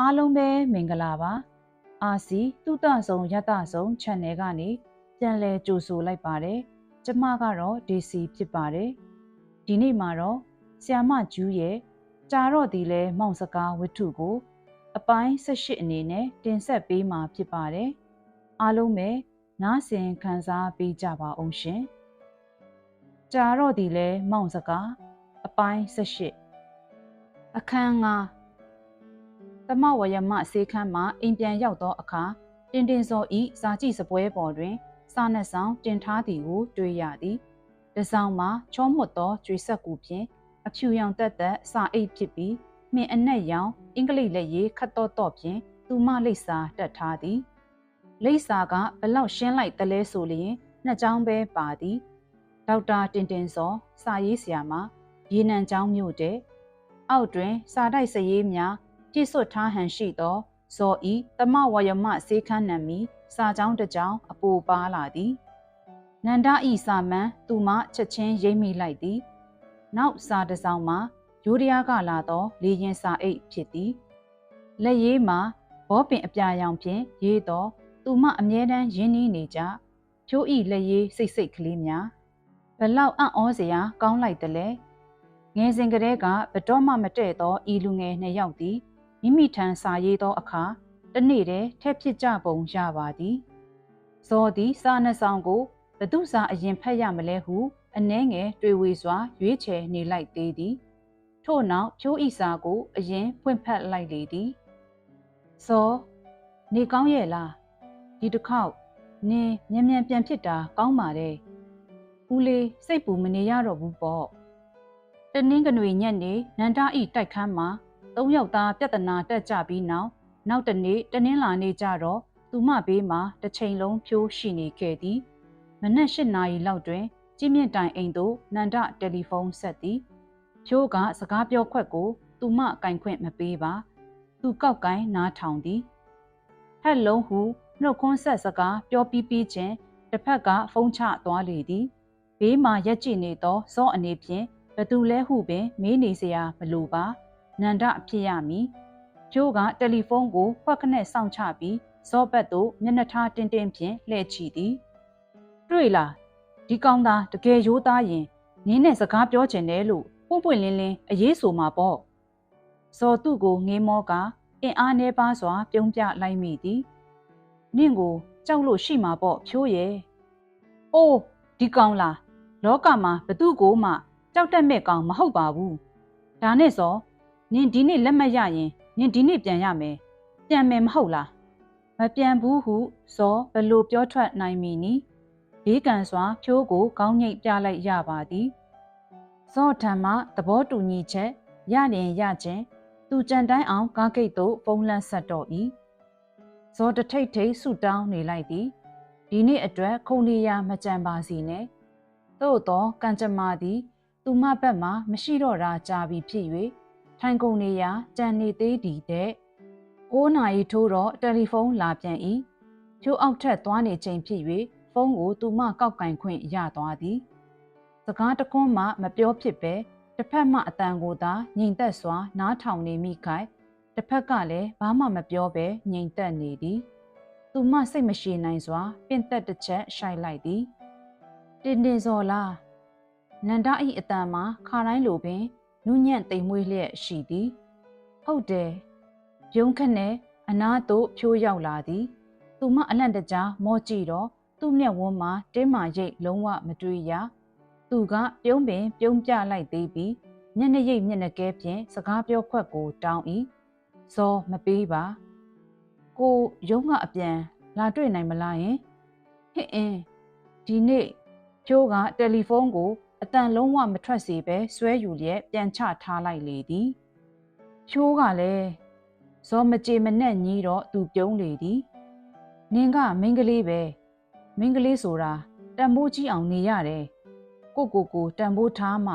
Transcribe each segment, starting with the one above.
အားလုံးပဲမင်္ဂလာပါအာစီတုတဆုံယတဆုံ channel ကနေပြန်လည်ကြိုဆိုလိုက်ပါတယ်ကျမကတော့ DC ဖြစ်ပါတယ်ဒီနေ့မှာတော့ဆီယာမကျူးရဲ့ကြာတော့ဒီလဲမောင်စကားဝတ္ထုကို အပိုင်း18အနေနဲ့တင်ဆက်ပေးမှာဖြစ်ပါတယ်အားလုံးပဲနားဆင်ခံစားပေးကြပါအောင်ရှင်ကြာတော့ဒီလဲမောင်စကားအပိုင်း18အခန်းငါ သမဝရမစေခန်းမှအိမ်ပြန်ရောက်သောအခါတင်တင်စောဤစာကြည့်စပွဲပေါ်တွင် စာနှက်ဆောင်တင်ထားသည်ကိုတွေ့ရသည်။တစောင်းမှာချောမွတ်သောကျွေဆက်ကူဖြင့်အဖြူရောင်တက်တက်စာအိတ်ဖြစ်ပြီးမြင်အနက်ရောင်အင်္ဂလိပ်လက်ရေးခတ်တော့တော့ဖြင့်သူမလိပ်စာတက်ထားသည်။လိပ်စာကဘလောက်ရှင်းလိုက်တလဲဆိုလျင်နှစ်ကြောင်းပဲပါသည်။ဒေါက်တာတင်တင်စောစာရေးဆရာမရေနံကျောင်းမြို့တဲ့အောက်တွင် စာတိုက်စရေးများ ပြည့်စွတ်ထားဟန်ရှိသောဇော်ဤတမဝယမစေခန်းနံမီစာကြောင်းတစ်ကြောင်းအပူပါလာသည်နန္ဒဤစာမန်းသူမချက်ချင်းရိမ့်မိလိုက်သည် နောက်စာတစ်စောင်းမှာယူရီးယားကလာသော လေရင်စာအိတ်ဖြစ်သည်လက်ရေးမှာဘောပင်အပြာရောင်ဖြင့်ရေးသောသူမအမြဲတမ်းရင်းနှီးနေကြဖြိုးဤလက်ရေးစိတ်စိတ်ကလေးများဘလောက်အံ့ဩစရာကောင်းလိုက်တယ်လေငယ်စဉ်ကတည်းကဘတော်မှမတည့်သောဤလူငယ်နှစ်ယောက်သည် မိမိထံစာရေးသောအခါတနေ့တည်းထက်ဖြစ်ကြပုံရပါသည်ဇော်သည်စာနှဆောင်ကိုဘသူစာအရင်ဖတ်ရမလဲဟုအနှဲငယ်တွေ့ဝေစွာ ရွေးချယ်နေလိုက်သေးသည် ထို့နောက်ဖြိုးဤစာကိုအရင်ဖွင့်ဖတ်လိုက်လေသည်ဇော်နေကောင်းရဲ့လားဒီတစ်ခေါက်နင်းမြန်မြန်ပြန်ဖြစ်တာကောင်းပါတယ်ဦးလေးစိတ်ပူမနေရတော့ဘူးပေါ့တနင်းကနွေညက်နေနန္ဒဤတိုက်ခန်းမှာ သုံးယောက်သားပြဿနာတက်ကြပြီးနောက်နောက်တနေ့တနင်္လာနေ့ကျတော့သူမဘေးမှာတစ်ချိန်လုံးဖြိုးရှိနေခဲ့သည်မနက်၈နာရီလောက်တွင်ကြည်မြင့်တိုင်အိမ်သို့နန္ဒတယ်လီဖုန်းဆက်သည်ဖြိုးကစကားပြောခွက်ကို သူမကင်ခွင့်မပေးပါ သူကောက်ကင်နားထောင်သည်ဟက်လုံးဟုနှုတ်ခွန်းဆက်စကားပြောပြီးပြီးချင်းတစ်ဖက်ကဖုန်းချသွားလေသည်ဘေးမှာရက်ကြည့်နေသောစောအနေဖြင့်ဘသူလဲဟုပင်မေးနေเสียမလိုပါ နန္ဒဖြစ်ရမည်ကျိုးကတယ်လီဖုန်းကိုဖွက်ခနဲ့စောင့်ချပြီးဇောဘက်သို့မျက်နှာထားတင်းတင်းဖြင့်လှည့်ချီသည်တွေ့လားဒီကောင်သားတကယ်ရိုးသားရင်နင်းနဲ့စကားပြောချင်တယ်လို့ပွန့်ပွန့်လင်းလင်းအရေးဆိုမှာပေါ့ဇော်သူ့ကိုငေးမောကအင်အားနှဲပါစွာ ပြုံးပြလိုက်မိသည်နင့်ကိုကြောက်လို့ရှိမှာပေါ့ဖြိုးရဲ့အိုးဒီကောင်လားလောကမှာဘသူ့ကိုမှကြောက်တတ်မဲ့ကောင်မဟုတ်ပါဘူးဒါနဲ့စော နင်ဒီနေ့လက်မှတ်ရရင်နင်ဒီနေ့ပြန်ရမယ်ပြန်မယ်မဟုတ်လားမပြန်ဘူးဟုဇောဘလို့ပြောထွက်နိုင်မည်နီဘေးကန်စွာဖြိုးကိုကောင်းညိတ်ပြလိုက်ရပါသည်ဇောထံမှသဘောတူညီချက်ရရင်ရခြင်းသူကြံတိုင်းအောင်ကားဂိတ်သို့ဖုံးလန်းဆက်တော့၏ဇောတထိတ်ထိတ်ဆူတောင်းနေလိုက်သည်ဒီနေ့အတွက်ခုံလီယာမကြံပါစီနဲ့သို့သောကံကြမ္မာသည် သူမဘက်မှမရှိတော့တာကြာပြီဖြစ်၍ ထိုင်ကုန်နေရာကြံနေသေးသည်တဲ့9နာရီထိုးတော့တယ်လီဖုန်းလာပြန်၏ဖြိုးအောက်ထက်သွားနေချိန်ဖြစ်၍ဖုန်းကိုသူမကောက်ကင်ခွင့်ရသွားသည်စကားတခွန်းမှမပြောဖြစ်ပဲတစ်ဖက်မှအတန်ကိုသာငြိမ်သက်စွာ နားထောင်နေမိခိုင်တစ်ဖက်ကလည်းဘာမှမပြောဘဲငြိမ်သက်နေသည်သူမစိတ်မရှိနိုင်စွာပင့်သက်တစ်ချက်ရှိုက်လိုက်သည်တင်တင်စော်လားနန္ဒဤအတန်မှာခါတိုင်းလိုပင် နုညံ့တိမ်မွေးလျက်ရှိသည်ဟုတ်တယ်ပြုံးခနဲ့အနားသို့ဖြိုးရောက်လာသည်သူမအလန့်တကြားမောကြည့်တော့သူ့မျက်ဝန်းမှာတင်းမာရိတ်လုံးဝမတွေ့ရသူကပြုံးပင်ပြုံးပြလိုက်သေးပြီးမျက်နှာရိပ်မျက်နှာကဲဖြင့်စကားပြောခွက်ကိုတောင်း၏ဇောမပေးပါကိုရုံးကအပြန်လာတွေ့နိုင်မလားယင်ဟစ်အင်းဒီနေ့ဖြိုးကတယ်လီဖုန်းကို အတန်လုံးဝမထွက်စေပဲဆွဲယူလျက်ပြန်ချထားလိုက်လေသည်ချိုးကလည်းဇော်မကြေမနဲ့ညီးတော့သူပြုံးလေသည်နင်ကမင်းကလေးပဲမင်းကလေးဆိုတာတန်ဖိုးကြီးအောင်နေရတယ်ကိုကိုကိုတန်ဖိုးထားမှ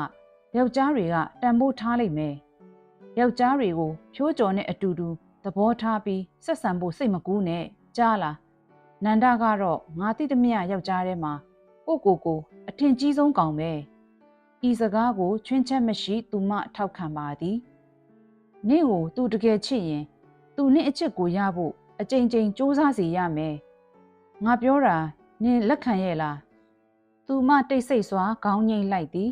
ယောက်ျားတွေကတန်ဖိုးထားလိုက်မယ်ယောက်ျားတွေကိုဖြိုးကြော်နဲ့အတူတူသဘောထားပြီးဆက်ဆံဖို့စိတ်မကူးနဲ့ကြားလားနန္ဒကတော့ငါတိတမယယောက်ျားထဲမှာကိုကိုကိုအထင်ကြီးဆုံးကောင်ပဲ ဤစကားကိုချွင်းချက်မရှိသူမထောက်ခံပါသည်နေ့ကိုသူတကယ်ချစ်ရင်သူနဲ့အချစ်ကိုရဖို့အကြိမ်ကြိမ်စူးစမ်းစီရမယ်ငါပြောတာနင်လက်ခံရဲ့လားသူမတိတ်ဆိတ်စွာခေါင်းငိမ့်လိုက်သည်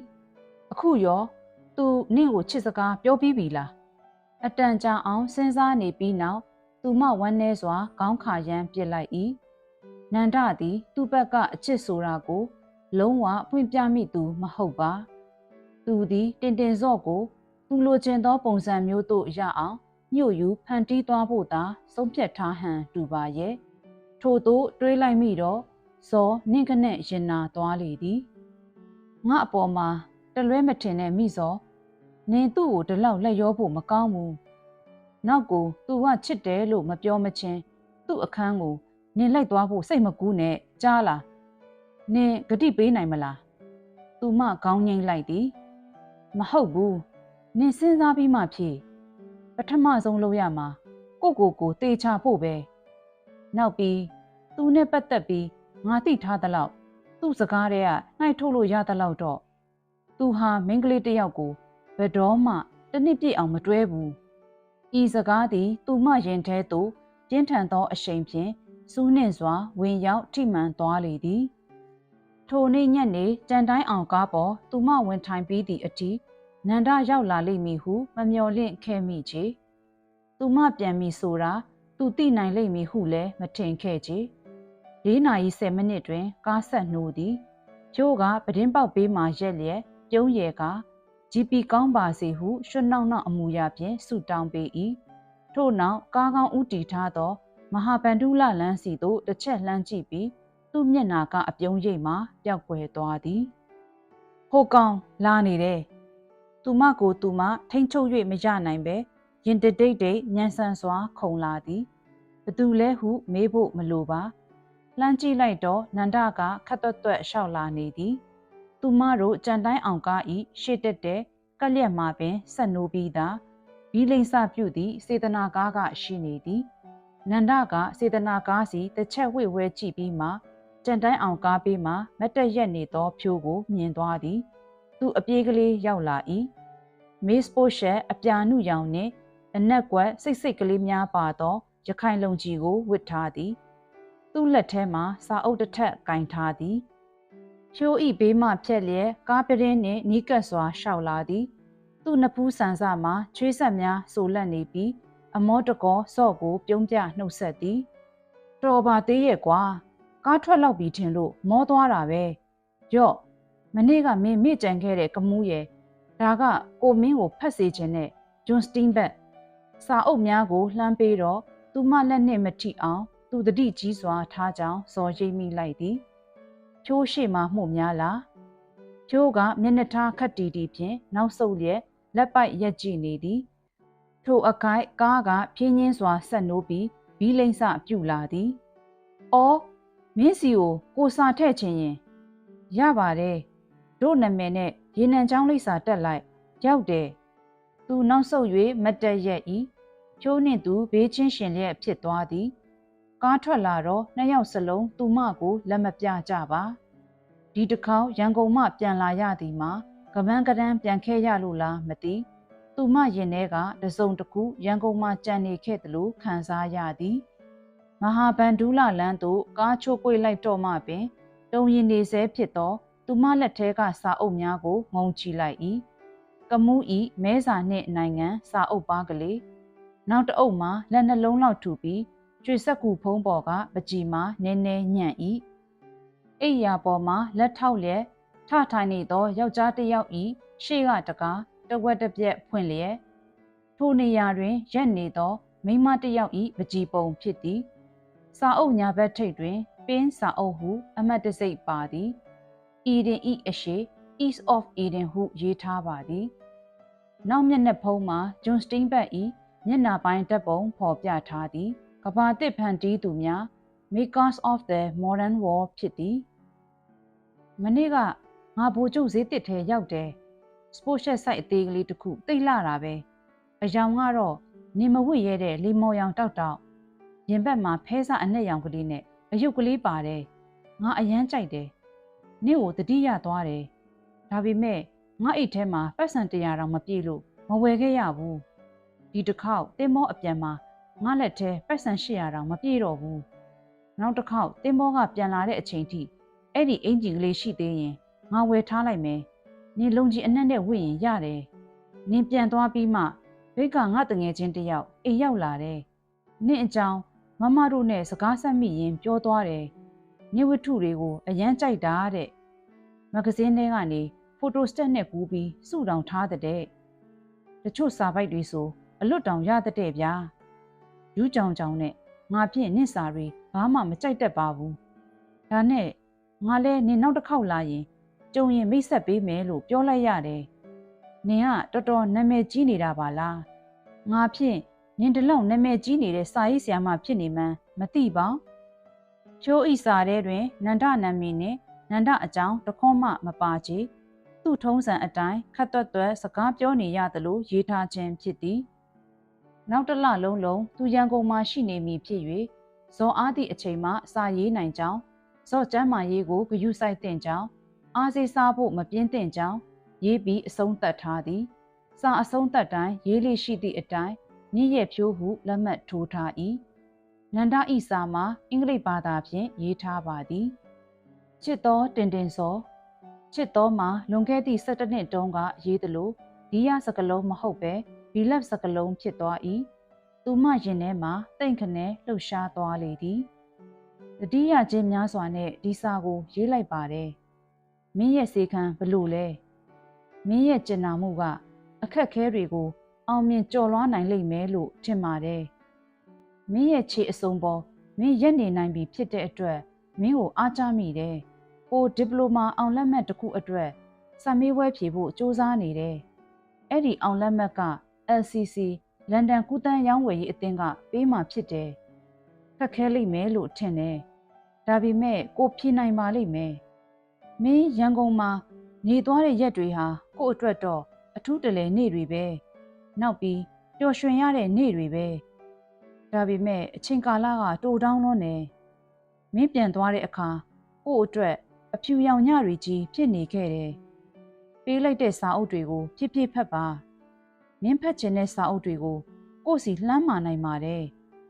အခုရောသူနင့်ကိုချစ်စကားပြောပြီးပြီလားအတန်ကြာအောင်စဉ်းစားနေပြီးနောက်သူမဝမ်းနည်းစွာခေါင်းခါရမ်းပစ်လိုက်၏နန္ဒသည် သူ့ဘက်ကအချစ်ဆိုတာကို လုံးဝဖွင့်ပြမိသူမဟုတ်ပါ သူသည်တင်တင်စော့ကိုသူလိုချင်သောပုံစံမျိုးသို့ရအောင်ညှို့ယူဖန်တီးသွားဖို့သာဆုံးဖြတ်ထားဟန်တူပါရဲ့ထို့သို့တွေးလိုက်မိတော့ဇော်နင့်ကနဲ့ရင်နာသွားလေသည်ငါအပေါ်မှာတလွဲမထင်တဲ့မိဇော်နင်သူ့ကိုဒီလောက်လက်ရောဖို့မကောင်းဘူးနောက်ကိုသူကချစ်တယ်လို့မပြောမချင်းသူ့အခန်းကိုနင်လိုက်သွားဖို့စိတ်မကူးနဲ့ကြားလားနင်ဂတိပေးနိုင်မလားသူမခေါင်းငိမ့်လိုက်သည် မဟုတ်ဘူးနင်စဉ်းစားပြီးမှဖြေပထမဆုံးလုပ်ရမှာကိုကိုကိုတေချာဖို့ပဲနောက်ပြီးသူနဲ့ပတ်သက်ပြီးငါသိထားသလောက်သူ့စကားတွေကနှိုက်ထုတ်လို့ရသလောက်တော့သူဟာမိန်းကလေးတစ်ယောက်ကိုဘယ်တော့မှတစ်နှစ်ပြည့်အောင်မတွဲဘူးဤစကားသည်သူမရင်ထဲသို့ပြင်းထန်သောအရှိန်ဖြင့်စူးနှင့်စွာဝင်ရောက်ထိမှန်သွားလေသည် ထိုနေ့ညနေကြံတိုင်းအောင်ကားပေါ်သူမဝင်ထိုင်ပြီးသည့်အထိနန္ဒရောက်လာလိမ့်မည်ဟုမမျှော်လင့်ခဲ့မိချေသူမပြန်ပြီဆိုတာသူသိနိုင်လိမ့်မည်ဟုလည်းမထင်ခဲ့ချေ၄နာရီ10မိနစ်တွင်ကားဆက်နှိုးသည်ကျိုးကပဒင်းပေါက်ပေးမှရက်လျက်ပြုံးရယ်က GP ကောင်းပါစေဟုရွှွနောက်နောက်အမူအရာဖြင့်ဆုတောင်းပေး၏ထို့နောက်ကားကောင်းဥတီထားသော မဟာဗန္ဓုလလန်းစီသို့တစ်ချက်လှမ်းကြည့်ပြီး သူ့မျက်နာကအပြုံးရိပ်မှပျောက်ကွယ်သွားသည်ဟိုကောင်လာနေတယ်သူမကိုသူမထိမ့်ချုပ်၍မရနိုင်ပဲရင်တတိတ်တိတ်ညံဆန်စွာ ခုံလာသည်ဘသူလဲဟုမေးဖို့မလိုပါလှမ်းကြည့်လိုက်တော့နန္ဒကခတ်သွက်သွက်လျှောက်လာနေသည်သူမတို့ကြံတိုင်းအောင်ကားဤရှေ့တက်တဲ့ကက်လျက်မှာပင်ဆက်နိုးပြီးသာဘီလိန်စပြုသည့်စေတနာကားကရှိနေသည်နန္ဒကစေတနာကားစီတစ်ချက်ဝှေ့ဝဲကြည့်ပြီးမှ ကြံတိုင်းအောင်ကားပေးမှမတ်တက်ရက်နေသောဖြိုးကိုမြင်သွားသည် သူအပြေးကလေးရောက်လာ၏မေးစပိုရှက်အပြာနုရောင်နှင့်အနက်ကွက်စိတ်စိတ်ကလေးများပါသောရခိုင်လုံကြီးကိုဝစ်ထားသည် သူ့လက်ထဲမှာစာအုပ်တစ်ထပ်ကင်ထားသည်ချိုးဤဘေးမှဖြက်လျက်ကားပြင်းနှင့်နီးကပ်စွာရှောက်လာသည် သူ့နဖူးဆန်စမှာချွေးဆက်များဆိုလက်နေပြီးအမောတကောစော့ကိုပြုံးပြနှုတ်ဆက်သည် တော်ပါသေးရဲ့ကွာ ကားထွက်လောက်ပြီးထင်လို့မောသွားတာပဲရော့မနေ့ကမင်းမိကြံခဲ့တဲ့ကမူးရဲ့ဒါကကိုမင်းကိုဖတ်စေခြင်းနဲ့ဂျွန်စတင်းဘက်စာအုပ်များကိုလှမ်းပေးတော့သူမလက်နှင့်မထိအောင်သူတတိကြီးစွာထားကြောင်းစော်ရိပ်မိလိုက်သည်ချိုးရှိမှမှုများလားချိုးကမျက်နှာထားခတ်တီတီဖြင့်နောက်ဆုတ်လျက်လက်ပိုက်ရက်ကြည့်နေသည်ထိုအကိုက်ကားကဖြင်းချင်းစွာဆက်နိုးပြီးဘီးလိမ့်စပြုတ်လာသည်အော် မင်းစီကိုကိုစာထည့်ခြင်းရင်ရပါတယ်တို့နာမည်နဲ့ရေနံချောင်းလိပ်စာတက်လိုက်ရောက်တယ်သူနောက်ဆုတ်၍မတ်တက်ရက်ဤချိုးနှင့်သူဘေးချင်းရှင်လျက်ဖြစ်သွားသည်ကားထွက်လာတော့နှစ်ယောက်စလုံးသူမကိုလက်မပြကြပါဒီတစ်ခေါက်ရန်ကုန်မှပြန်လာရသည်မှာကပန်းကရန်ပြန်ခဲ့ရလို့လားမသိသူမရင်ထဲကတစုံတစ်ခုရန်ကုန်မှကြံနေခဲ့သလိုခံစားရသည် မဟာဗန္ဒူးလလန်းသို့ကားချိုးကွေ့လိုက်တော့မှပင်တုံရင်နေဆဲဖြစ်သောသူမလက်ထဲကစာအုပ်များကိုငုံကြည့်လိုက်၏ကမူးဤမဲစာနှင့်နိုင်ငံစာအုပ်ပါကလေးနောက်တအုပ်မှာလက်နှလုံးလောက်ထူပြီးကျွေဆက်ကူဖုံးပေါ်ကပကြည်မှာနည်းနည်းညံ့၏အိယာပေါ်မှာလက်ထောက်လျက်ထထိုင်နေသောယောက်ျားတစ်ယောက်ဤရှေ့ကတကားတဝက်တစ်ပြက်ဖွင့်လျက်ထိုနေရာတွင်ရက်နေသောမိမတစ်ယောက်ဤပကြည်ပုံဖြစ်သည် စာအုပ်ညာဘက်ထိပ်တွင် ပင်းစာအုပ်ဟု အမှတ်တစိတ်ပါသည် Eden ဤအရှိ East of Eden ဟုရေးထားပါသည်နောက်မျက်နှာဖုံးမှာ John Steinbeck ၏မျက်နှာပိုင်းတပ်ပုံဖော်ပြထားသည်ကဘာတစ်ဖန်တီးသူများ Makers of the Modern War ဖြစ်သည်မနေ့ကငါဘိုလ်ချုပ်ဈေးတစ်ထဲရောက်တယ်စပို့ရှက်ဆိုင်အသေးကလေးတစ်ခုတိတ်လာတာပဲအယောင်ကတော့နေမဝစ်ရဲတဲ့လီမော်ရောင်တောက်တောက် ရင်ဘက်မှာဖဲစားအနှက်ရောင်ကလေးနဲ့အယုတ်ကလေးပါတယ်ငါအရန်ကြိုက်တယ်နင့်ကိုတတိယသွားတယ်ဒါပေမဲ့ငါအိတ်ထဲမှာပတ်စံတရာတောင်မပြည့်လို့မဝယ်ခဲ့ရဘူးဒီတစ်ခေါက်တင်မောအပြန်မှာငါလက်ထဲပိုက်ဆံ800တောင်မပြည့်တော့ဘူးနောက်တစ်ခေါက်တင်းဘောကပြန်လာတဲ့အချိန်ထိအဲ့ဒီအင်ဂျင်ကလေးရှိသေးရင်ငါဝယ်ထားလိုက်မယ်နင်လုံကြီးအနက်နဲ့ဝင့်ရင်ရတယ်နင်ပြန်သွားပြီးမှဘေးကငါတငယ်ချင်းတယောက်အိမ်ရောက်လာတယ်နင့်အကြောင်း မမတို့နဲ့စကားဆက်မိရင်ပြောသွားတယ်နေဝတ္ထုတွေကိုအရန်ကြိုက်တာတဲ့မဂဇင်းထဲကနေဖိုတိုစတက်နဲ့ကူးပြီးစုတောင်ထားတဲ့တချို့စာပိုက်တွေဆိုအလွတ်တောင်ရတဲ့ဗျာယူးကြောင်ကြောင်နဲ့ငါဖြင့်နင့်စာတွေဘာမှမကြိုက်တတ်ပါဘူးဒါနဲ့ငါလဲနင်နောက်တစ်ခေါက်လာရင်ကြုံရင်မိတ်ဆက်ပေးမယ်လို့ပြောလိုက်ရတယ်နင်ကတော်တော်နာမည်ကြီးနေတာပါလားငါဖြင့် နင်တလုံးနာမည်ကြီးနေတဲ့စာရေးဆရာမဖြစ်နေမှန်းမသိပါချိုးဤစာထဲတွင်နန္ဒနာမည်နှင့်နန္ဒအကြောင်းတခွန်းမှမပါချေသူ့ထုံးစံအတိုင်းခတ်သွက်သွက်စကားပြောနေရသလိုရေးထားခြင်းဖြစ်သည်နောက်တစ်လလုံးလုံးသူရန်ကုန်မှာရှိနေမည်ဖြစ်၍ဇော်အားသည့်အချိန်မှစာရေးနိုင်ကြောင်းဇော့ကျမ်းမာရေးကိုဂယုစိုက်တဲ့ကြောင်းအားစေးစားဖို့မပြင်းတဲ့ကြောင်းရေးပြီးအဆုံးသတ်ထားသည်စာအဆုံးသတ်တိုင်းရေးလေးရှိသည့်အတိုင်း ညရဲ့ဖြိုးဟုလက်မှတ်ထိုးထား၏နန္ဒဤစာမှာအင်္ဂလိပ်ဘာသာဖြင့်ရေးထားပါသည်ချစ်တော်တင်တင်စောချစ်တော်မှာလွန်ခဲ့သည့်17နှစ်တုန်းကရေးသလိုဒီရစကလုံးမဟုတ်ပဲဘီလက်စကလုံးဖြစ်သွား၏သူမရင်ထဲမှာတိတ်ခနဲလှုပ်ရှားသွားလေသည်တတိယချင်းများစွာနဲ့ဒီစာကို ရေးလိုက်ပါတယ်မင်းရဲ့စေခံဘလို့လဲမင်းရဲ့ကျင်နာမှုက အခက်ခဲတွေကို အောင်မြင်ကျော်လွှားနိုင်လိမ့်မယ်လို့ထင်ပါတယ်မင်းရဲ့ခြေအစုံပေါ်မင်းရက်နေနိုင်ပြီဖြစ်တဲ့အတွက်မင်းကိုအားကျမိတယ်။ကိုဒီပလိုမာအောင်လက်မှတ်တစ်ခုအတွက်စာမေးပွဲဖြေဖို့စ조사နေတယ်။အဲ့ဒီအောင်လက်မှတ်က LCC လန်ဒန်ကုသန်းရောင်းဝယ်ရေးအသင်းကပေးမှဖြစ်တယ်။ခက်ခဲလိမ့်မယ်လို့ထင်တယ်။ဒါပေမဲ့ကိုဖြေနိုင်ပါလိမ့်မယ်။မင်းရန်ကုန်မှာနေသွားတဲ့ရက်တွေဟာကို့အတွက်တော့အထူးတလဲနေ့တွေပဲ။ နောက်ပြီးပျော်ရွှင်ရတဲ့နေ့တွေပဲ။ဒါပေမဲ့အချိန်ကာလကတိုတောင်းလို့နေမင်းပြန်သွားတဲ့အခါကို့အတွက်အဖြူရောင်ညတွေကြီးဖြစ်နေခဲ့တယ်။ပေးလိုက်တဲ့စာအုပ်တွေကိုဖြည်းဖြည်းဖတ်ပါ။မင်းဖတ်ချင်တဲ့စာအုပ်တွေကိုကို့စီလှမ်းမာနိုင်ပါတယ်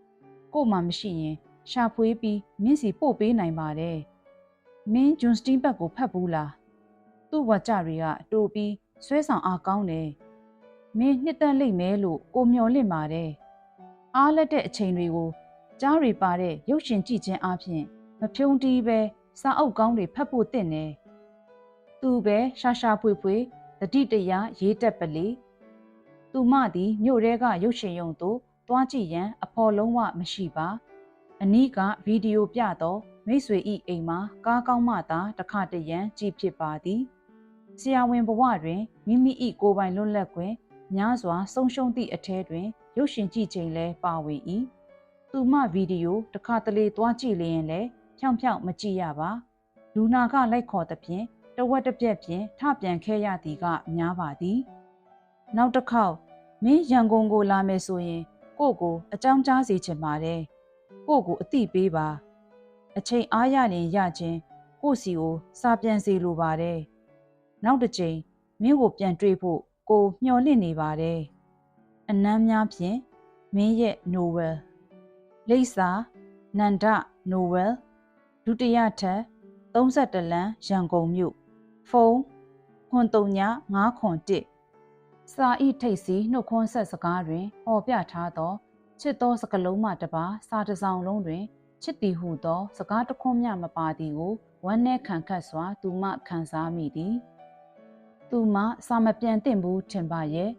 ။ကို့မှမရှိရင်ရှာဖွေပြီးမင်းစီပို့ပေးနိုင်ပါတယ်။မင်းဂျွန်စတင်းဘက်ကိုဖတ်ဘူးလား။သူ့ဝါကြတွေကတိုးပြီးဆွဲဆောင်အားကောင်းတယ်။ မင်းနှစ်သက်လိမ့်မယ်လို့ကိုမျှော်လင့်ပါတယ်။အားလက်တဲ့အချိန်တွေကိုကြားတွေပါတဲ့ရုပ်ရှင်ကြည့်ခြင်းအပြင်မဖြုံးတီးပဲစာအုပ်ကောင်းတွေဖတ်ဖို့တင့်တယ်။သူပဲရှာရှာဖွေဖွေတတိတရရေးတက်ပလေ။သူမသည်မြို့ထဲကရုပ်ရှင်ရုံသို့တွားကြည့်ရန်အဖော်လုံးဝမရှိပါအနီးကဗီဒီယိုပြသောမိတ်ဆွေဤအိမ်မှာကားကောင်းမှသာတခါတရံကြည့်ဖြစ်ပါသည်ဆရာဝန်ဘဝတွင်မိမိ၏ကိုယ်ပိုင်လွတ်လပ်ခွင့် များစွာဆုံးရှုံးသည့်အထဲတွင် ရုပ်ရှင်ကြည့်ချိန်လဲပါဝင်၏သူမဗီဒီယိုတခါတလေတွားကြည့်လျင်လဲဖြောင်ဖြောင်မကြည့်ရပါလူနာကလိုက်ခေါ်သဖြင့်တဝက်တစ်ပြက်ဖြင့်ထပြန်ခဲ့ရသည်ကများပါသည် နောက်တစ်ခေါက်မင်းရန်ကုန်ကိုလာမယ်ဆိုရင် ကို့ကိုအကြောင်းကြားစေချင်ပါတယ်ကို့ကိုအတိပေးပါ အချိန်အားရရင်ရခြင်းကို့စီကိုစာပြန်စီလိုပါတယ်နောက်တစ်ချိန်မင်းကိုပြန်တွေ့ဖို့ ကိုမျှော်လင့်နေပါတယ်အနမ်းများဖြင့်မင်းရဲ့ Novel လိပ်စာနန္ဒ Novel ဒုတိယထပ်32လမ်းရန်ကုန်မြို့ဖုန်းခွန်3ည9ခွန်1စာဤထိတ်စီနှုတ်ခွန်းဆက်စကားတွင်ဟောပြထားသောချစ်သောစကလုံးမှတပါစာတစ်စောင်လုံးတွင်ချစ်သည်ဟုသော စကားတခွန်းမျှမပါသည်ကိုဝမ်းနည်းခံခတ်စွာသူမခံစားမိသည် သူမစာမပြန်သင့်ဘူးထင်ပါရဲ့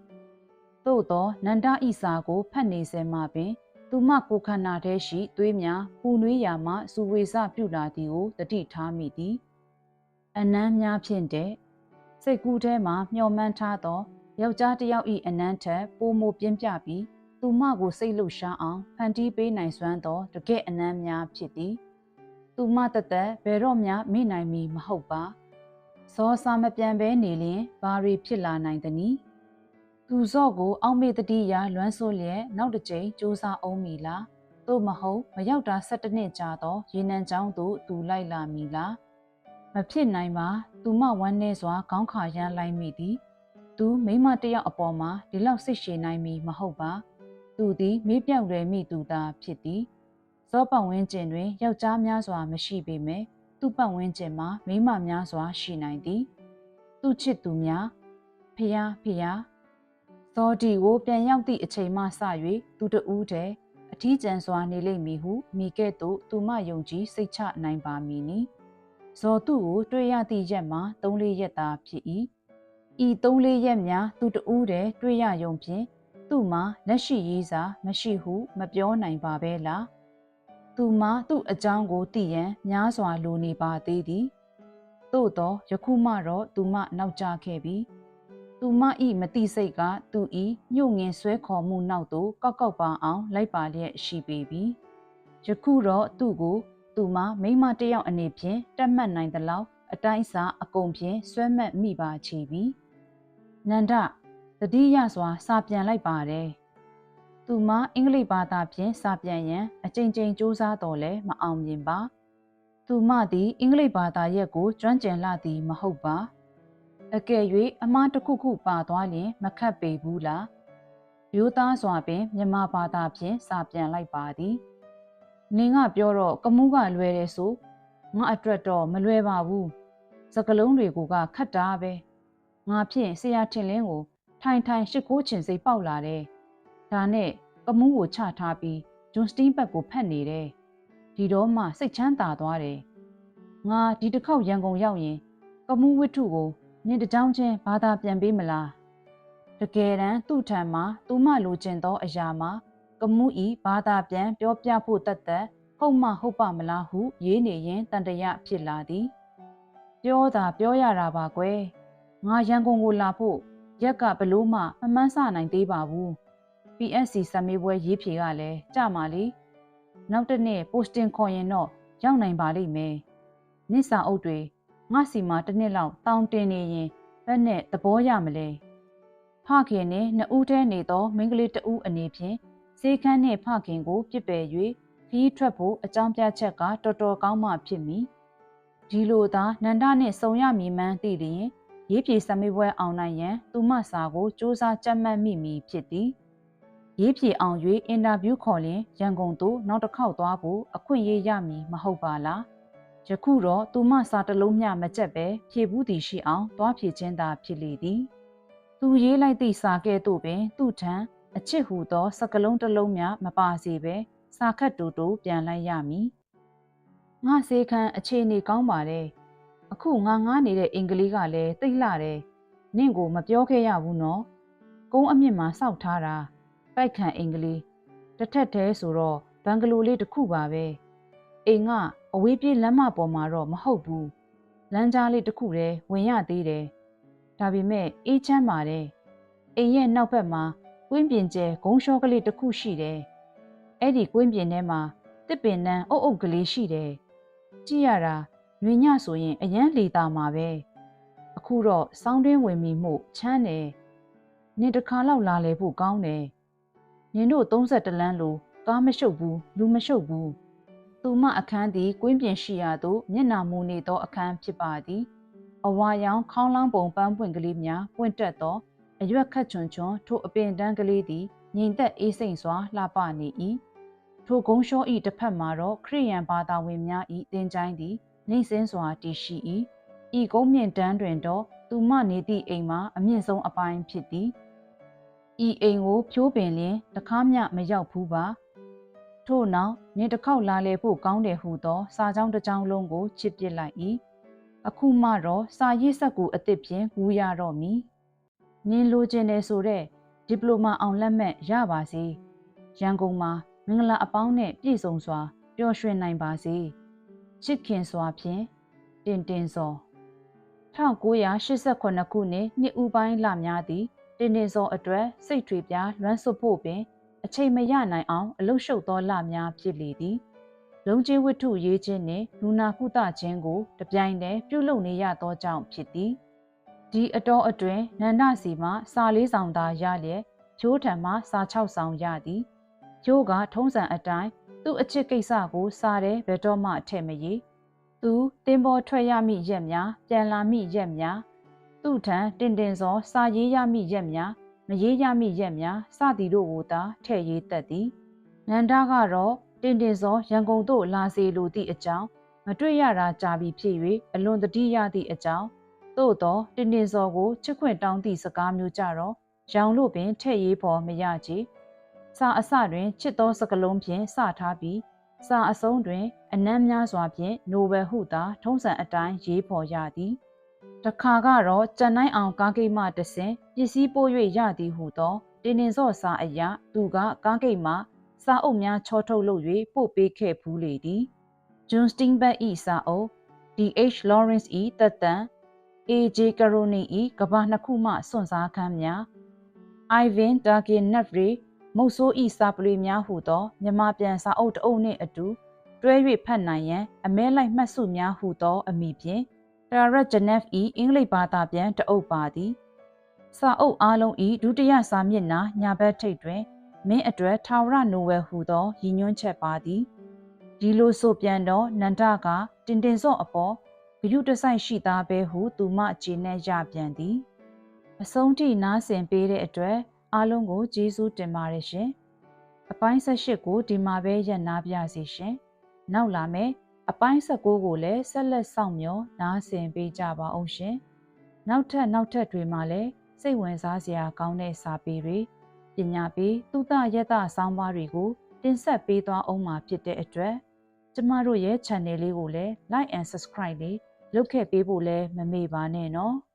သို့သောနန္ဒဤစာကိုဖတ်နေစေမှပင် သူမကိုခန္ဓာထဲရှိသွေးများပူနွေးရာမှစူဝေစပြုလာသည်ကိုတတိထားမိသည်အနမ်းများဖြင့်တဲ့စိတ်ကူးထဲမှမျှော်မှန်းထားသောယောက်ျားတစ်ယောက်ဤအနမ်းထက်ပိုမိုပြင်းပြပြီးသူမကိုစိတ်လှုပ်ရှားအောင်ဖန်တီးပေးနိုင်စွမ်းသောတကယ့်အနမ်းများဖြစ်သည်သူမတသက်ဘယ်တော့မှမိနိုင်မီမဟုတ်ပါ ဇောစာမပြန်ဘဲနေလျင်ဘာတွေဖြစ်လာနိုင်သနည်းသူဇော့ကို အောက်မေတတိယလွမ်းဆိုးလျက်နောက်တစ်ကြိမ်စူးစမ်းအောင်မီလားသို့မဟုတ်မရောက်တာ၁၇နှစ်ကြာသောရေနံချောင်းသို့သူလိုက်လာမီလားမဖြစ်နိုင်ပါသူမဝမ်းနေစွာခေါင်းခါရမ်းလိုက်မိသည်သူမိမတယောက်အပေါ်မှာဒီလောက်စိတ်ရှည်နိုင်မီမဟုတ်ပါသူသည်မေးပြောင်ရယ်မိသူသားဖြစ်သည်ဇောပတ်ဝန်းကျင်တွင်ယောက်ျားများစွာမရှိပေမယ့် သူ့ပတ်ဝန်းကျင်မှာမိန်းမများစွာရှိနိုင်သည်သူ့ချစ်သူများဖျားဖျားဇောဒီကိုပြန်ရောက်သည့်အချိန်မှစ၍သူတဦးတည်းအထီးကျန်စွာနေလိမ့်မည်ဟုမိကဲ့သို့သူမယုံကြည်စိတ်ချနိုင်ပါမည်နီဇောသူ့ကိုတွေ့ရသည့်ရက်မှာ၃-၄ရက်သာဖြစ်၏ဤ၃-၄ရက်များသူတဦးတည်းတွေ့ရယုံဖြင့်သူ့မှာလက်ရှိရေးစာမရှိဟုမပြောနိုင်ပါပဲလား သူမှသူ့အကြောင်းကိုသိရန်များစွာလိုနေပါသေးသည်သို့သောယခုမှတော့သူမနောက်ကျခဲ့ပြီသူမဤမတိစိတ်ကသူဤညှို့ငင်ဆွဲခေါ်မှုနောက်သို့ကောက်ကောက်ပါအောင်လိုက်ပါလျက်ရှိပေပြီယခုတော့သူ့ကိုသူမမိမတယောက်အနေဖြင့်တတ်မှတ်နိုင်သလောက်အတိုင်းအစာအကုန်ဖြင့်ဆွဲမှတ်မိပါချီပြီနန္ဒတတိယစွာစာပြန်လိုက်ပါတယ် သူမအင်္ဂလိပ်ဘာသာဖြင့်စာပြန်ရန်အကြိမ်ကြိမ်စူးစမ်းတော်လဲမအောင်မြင်ပါသူမသည်အင်္ဂလိပ်ဘာသာရက်ကိုကျွမ်းကျင်လာသည်မဟုတ်ပါအကယ်၍အမှားတစ်ခုခုပါသွားရင်မခတ်ပေဘူးလားရိုးသားစွာပင်မြန်မာဘာသာဖြင့်စာပြန်လိုက်ပါသည်နင်ကပြောတော့ကမှုကလွယ်တယ်ဆိုငါအတွက်တော့မလွယ်ပါဘူးစကလုံးတွေကခတ်တာပဲငါဖြင့်ဆရာထင်လင်းကိုထိုင်ထိုင်ရှစ်ခိုးချင်စိတ်ပေါက်လာတယ် ဒါနဲ့ကမှုကိုချထားပြီးဂျွန်စတင်းဘက်ကိုဖတ်နေတယ်ဒီတော့မှစိတ်ချမ်းသာသွားတယ်ငါဒီတစ်ခေါက်ရန်ကုန်ရောက်ရင်ကမှုဝိထုကိုနင်တကြောင်ချင်းဘာသာပြန်ပေးမလားတကယ်တမ်းသူ့ထံမှာသူမလိုချင်သောအရာမှာကမှုဤဘာသာပြန်ပြောပြဖို့တတ်တတ်ဟုတ်မှဟုတ်ပါမလားဟုရေးနေရင်တန်တရဖြစ်လာသည်ပြောတာပြောရတာပါကွယ်ငါရန်ကုန်ကိုလာဖို့ရက်ကဘလို့မှမမှန်းဆနိုင်သေးပါဘူး PSC စမေးပွဲရေးဖြေကလည်းကြမှာလीနောက်တစ်နေ့ posting ခေါ်ရင်တော့ရောက်နိုင်ပါလိမ့်မယ်နစ်စာအုပ်တွေငါစီမှာတစ်နှစ်လောက်တောင်းတင်နေရင်ဘက်နဲ့သဘောရမလဲဖခင်နဲ့နှစ်ဦးတည်းနေသောမိန်းကလေးတဦးအနေဖြင့်စေခန်းနှင့်ဖခင်ကိုပြစ်ပယ်၍ခီးထွက်ဖို့အကြောင်းပြချက်ကတော်တော်ကောင်းမှဖြစ်မည်ဒီလိုသာနန္ဒနှင့်စုံရမည်မှန်းသိလျင်ရေးပြေစမေးပွဲအောင်နိုင်ရန်သူမစာကိုစူးစမ်းကြက်မှတ်မိမည်ဖြစ်သည် ရေးပြေအောင်၍အင်တာဗျူးခေါ်လျင်ရန်ကုန်သို့နောက်တစ်ခေါက်သွားဖို့အခွင့်အရေးရမည်မဟုတ်ပါလားယခုတော့သူမစာတလုံးမျှမကြက်ပဲဖြေဘူးသည်ရှိအောင်သွားဖြေခြင်းသာဖြစ်လေသည်သူရေးလိုက်သည့်စာကဲ့သို့ပင်သူ့ထံအချစ်ဟူသောစကလုံးတစ်လုံးမျှမပါစေပဲစာခတ်တူတူပြန်လိုက်ရမည်ငါစေခန်းအခြေအနေကောင်းပါတယ်အခုငါငားနေတဲ့အင်္ဂလိပ်ကလည်းတိတ်လှတယ်နင့်ကိုမပြောခဲ့ရဘူးနော်ကုန်းအမြင့်မှာစောက်ထားတာ ပိုက်ခံအင်္ဂလိပ်တစ်ထက်တည်းဆိုတော့ဘန်ဂလိုလေးတစ်ခုပါပဲအိမ်ကအဝေးပြေးလမ်းမပေါ်မှာတော့မဟုတ်ဘူးလမ်းကြားလေးတစ်ခုတည်းဝင်ရသေးတယ်ဒါပေမဲ့အေးချမ်းပါတယ်အိမ်ရဲ့နောက်ဘက်မှာကွင်းပြင်ကျဲဂုံလျှောကလေးတစ်ခုရှိတယ်အဲ့ဒီကွင်းပြင်ထဲမှာတစ်ပင်နန်းအုပ်အုပ်ကလေးရှိတယ်ကြည့်ရတာညညဆိုရင်အရန်လေတာမှာပဲအခုတော့စောင်းတွင်းဝင်မိမှုချမ်းတယ်နင်တစ်ခါလောက်လာလေဖို့ကောင်းတယ် နင်တို့32လမ်းလိုကားမရှုပ်ဘူးလူမရှုပ်ဘူးသူမအခန်းသည်ကွင်းပြင်ရှိရာသို့မျက်နာမူနေသောအခန်းဖြစ်ပါသည်အဝါရောင်ခေါင်းလောင်းပုံပန်းပွင့်ကလေးများပွင့်တက်သောအရွက်ခတ်ချွန်ချွန်ထိုအပင်တန်းကလေးသည်ငြိမ်သက်အေးစိမ်စွာလှပနေ၏ထိုဂုံရှောဤတစ်ဖက်မှာတော့ခရိယန်ဘာသာဝင်များဤတင်ချိုင်းသည်နှိမ့်စင်းစွာတည်ရှိ၏ဤကုန်းမြင့်တန်းတွင်တော့သူမနေသည့်အိမ်မှာအမြင့်ဆုံးအပိုင်းဖြစ်သည် ဤအိမ်ကိုဖြိုးပင်လျင်တခါမျှမရောက်ဘူးပါထို့နောက်နေတစ်ခေါက်လာလေဖို့ကောင်းတယ်ဟုသော စာကြောင်းတစ်ကြောင်းလုံးကိုချစ်ပစ်လိုက်၏အခုမှတော့စာရေးဆက်ကူအစ်စ်ဖြင့်ကူးရတော့မည်နင်းလိုချင်တယ်ဆိုတဲ့ဒီပလိုမာအောင်လက်မှတ်ရပါစေရန်ကုန်မှာမင်္ဂလာအပေါင်းနဲ့ပြည့်စုံစွာပျော်ရွှင်နိုင်ပါစေချစ်ခင်စွာဖြင့်တင်တင်စော1989ခုနှစ်နှစ်ဦးပိုင်းလများသည် တင်တင်စောအတွက်စိတ်ထွေပြားလွမ်းဆွဖို့ပင် အချိန်မရနိုင်အောင်အလုရှုပ်သောလများဖြစ်လေသည်လုံချင်းဝတ္ထုရေးခြင်းနှင့်လူနာကုသခြင်းကိုတပြိုင်တည်းပြုလုပ်နေရသောကြောင့်ဖြစ်သည်ဒီအတော်အတွင်းနန္ဒစီမှစာလေးဆောင်သာရလျက်ကျိုးထံမှစာ၆ဆောင်ရသည်ကျိုးကထုံးစံအတိုင်းသူ့အချစ်ကိစ္စကိုစားတယ်ဘယ်တော့မှထည့်မရည်သူတင်ပေါ်ထွက်ရမိရက်များပြန်လာမိရက်များ သူ့ထံတင်တင်စောစာရေးရမိရက်များမရေးရမိရက်များစသည်တို့ကိုသာထဲ့ရေးတတ်သည်နန္ဒကတော့တင်တင်စောရန်ကုန်သို့လာစေလိုသည့်အကြောင်းမတွေ့ရတာကြာပြီဖြစ်၍အလွန်တတိရသည့်အကြောင်းသို့သောတင်တင်စောကိုချစ်ခွင့်တောင်းသည့်စကားမျိုးကြတော့ရောင်လို့ပင်ထဲ့ရေးဖို့မရကြ။စာအစတွင်ချစ်သောစကလုံးဖြင့်စထားပြီးစာအဆုံးတွင် အနမ်းများစွာဖြင့်နိုဘယ်ဟုသာထုံးစံအတိုင်းရေးဖော်ရသည်။ တခါကတော့ကြံနိုင်အောင်ကားကိတ်မှတဆင်ပစ္စည်းပို့၍ရသည်ဟုသောတင်းတင်စော့စာအရာသူကကားကိတ်မှစာအုပ်များချောထုတ်လုပ်၍ပို့ပေးခဲ့ဖူးလေသည်။ John Steinbeck ၏စာအုပ် D.H. Lawrence ၏တက်တန် A.J. Caroni ၏ကဘာနှစ်ခုမှစွန့်စားခန်းများ Ivan Turgenev မုတ်ဆိုးဤစာပလွေများဟုသောမြမပြန်စာအုပ်တအုပ်နှင့်အတူတွဲ၍ဖတ်နိုင်ရန်အမဲလိုက်မှတ်စုများဟုသောအမိဖြင့် တာရတ်ဂျနက်ဤအင်္ဂလိပ်ဘာသာပြန်တအုပ်ပါသည်စာအုပ်အားလုံးဤဒုတိယစာမျက်နှာညာဘက်ထိပ်တွင်မင်းအတွက်ထာဝရနိုဝယ်ဟုသောရည်ညွှန်းချက်ပါသည်ဒီလိုဆိုပြန်တော့နန္ဒကတင်တင်စော့အပေါ်ဂရုတစိုက်ရှိသားပဲဟုသူမအခြေနဲ့ရပြန်သည်အဆုံးထိနားဆင်ပေးတဲ့အတွက်အားလုံးကိုကျေးဇူးတင်ပါတယ်ရှင်။အပိုင်း၁၈ကိုဒီမှာပဲရပ်နာပြစီရှင်။နောက်လာမယ် အပိုင်း၁၉ကိုလည်းဆက်လက်ဆောင်မျှော်နားဆင်ပေးကြပါအောင်ရှင်။နောက်ထပ်နောက်ထပ်တွေမှာလည်းစိတ်ဝင်စားစရာကောင်းတဲ့စာပေတွေပညာပေးသုတရတဆောင်းပါးတွေကိုတင်ဆက်ပေးသွားအောင်မှာဖြစ်တဲ့အတွက်ကျမတို့ရဲ့ channel လေးကိုလည်း like and subscribe လေးလုပ်ခဲ့ပေးဖို့လည်းမမေ့ပါနဲ့နော်။